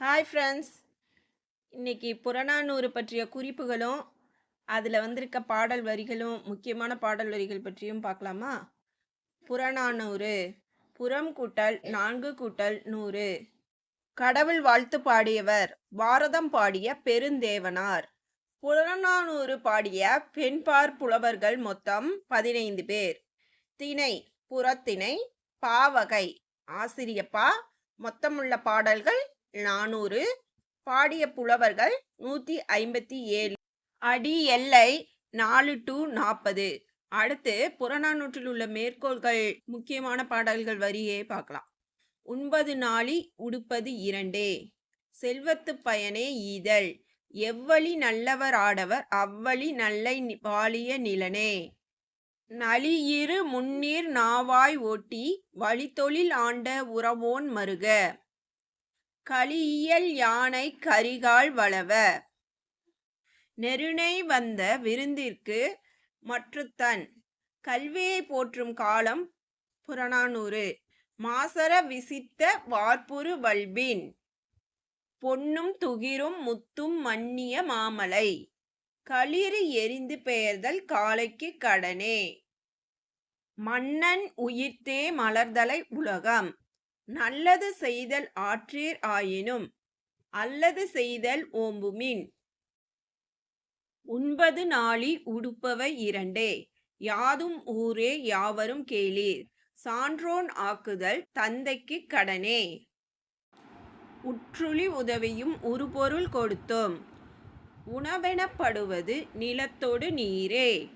Hi friends இன்னைக்கு புறநானூறு பற்றிய குறிப்புகளும் அதில் வந்திருக்க பாடல் வரிகளும் முக்கியமான பாடல் வரிகள் பற்றியும் பார்க்கலாமா? புறநானூறு. புறம் கூட்டல் நான்கு கூட்டல் நூறு. கடவுள் வாழ்த்து பாடியவர் பாரதம் பாடிய பெருந்தேவனார். புறநானூறு பாடிய பெண்பார் புலவர்கள் மொத்தம் பதினைந்து பேர். திணை புறத்திணை பாவகை. ஆசிரியப்பா மொத்தமுள்ள பாடல்கள் நானூறு. பாடிய புலவர்கள் நூற்றி ஐம்பத்தி ஏழு அடி எல்லை நாலு டு நாற்பது அடுத்து புறநானூற்றில் உள்ள மேற்கோள்கள் முக்கியமான பாடல்கள் வரியே பார்க்கலாம். உண்பது நாளி உடுப்பது இரண்டே. செல்வத்து பயனே ஈதல். எவ்வழி நல்லவர் ஆடவர் அவ்வழி நல்லை நி- வாழிய நிலனே. நலியிரு முன்னீர் நாவாய் ஓட்டி வழித்தொழில் ஆண்ட உறவோன் மருக. களியியல் யானை கரிகால் வளவ. நெருணை வந்த விருந்திற்கு மற்றுத்தன். கல்வியை போற்றும் காலம் புறநானூறு. மாசர விசித்த வார்ப்புரு வல்பின். பொன்னும் துகிரும் முத்தும் மன்னிய மாமலை. களிறு எரிந்து பெயர்தல் காலைக்கு கடனே. மன்னன் உயிர்த்தே மலர்தலை உலகம். நல்லது செய்தல் ஆற்றீர் ஆயினும் அல்லது செய்தல் ஓம்புமின். உண்பது நாளி உடுப்பவை இரண்டே யாதும் ஊரே யாவரும் கேளீர் சான்றோன் ஆக்குதல் தந்தைக்கு கடனே. உற்றுளி உதவியும் உருபொருள் கொடுத்தோம் உணவெனப்படுவது நிலத்தோடு நீரே.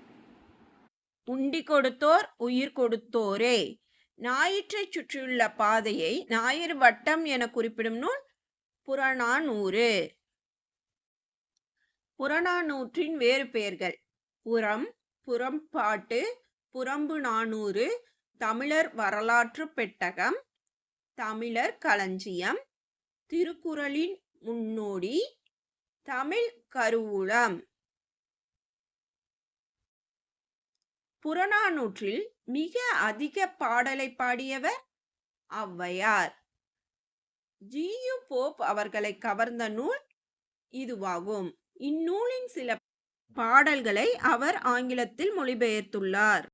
உண்டி கொடுத்தோர் உயிர் கொடுத்தோரே ஞாயிற்றைச் சுற்றியுள்ள பாதையை ஞாயிறு வட்டம் என குறிப்பிடும் நூல் புறநானூறு. புறநானூற்றின் வேறு பெயர்கள். புறம் புறம்பாட்டு புறம்பு நானூறு தமிழர் வரலாற்று பெட்டகம் தமிழர் களஞ்சியம் திருக்குறளின் முன்னோடி தமிழ் கருவூலம். புறநானூற்றில் மிக அதிக பாடலை பாடியவர் ஔவையார். ஜியு போப் அவர்களை கவர்ந்த நூல் இதுவாகும். இந்நூலின் சில பாடல்களை அவர் ஆங்கிலத்தில் மொழிபெயர்த்துள்ளார்.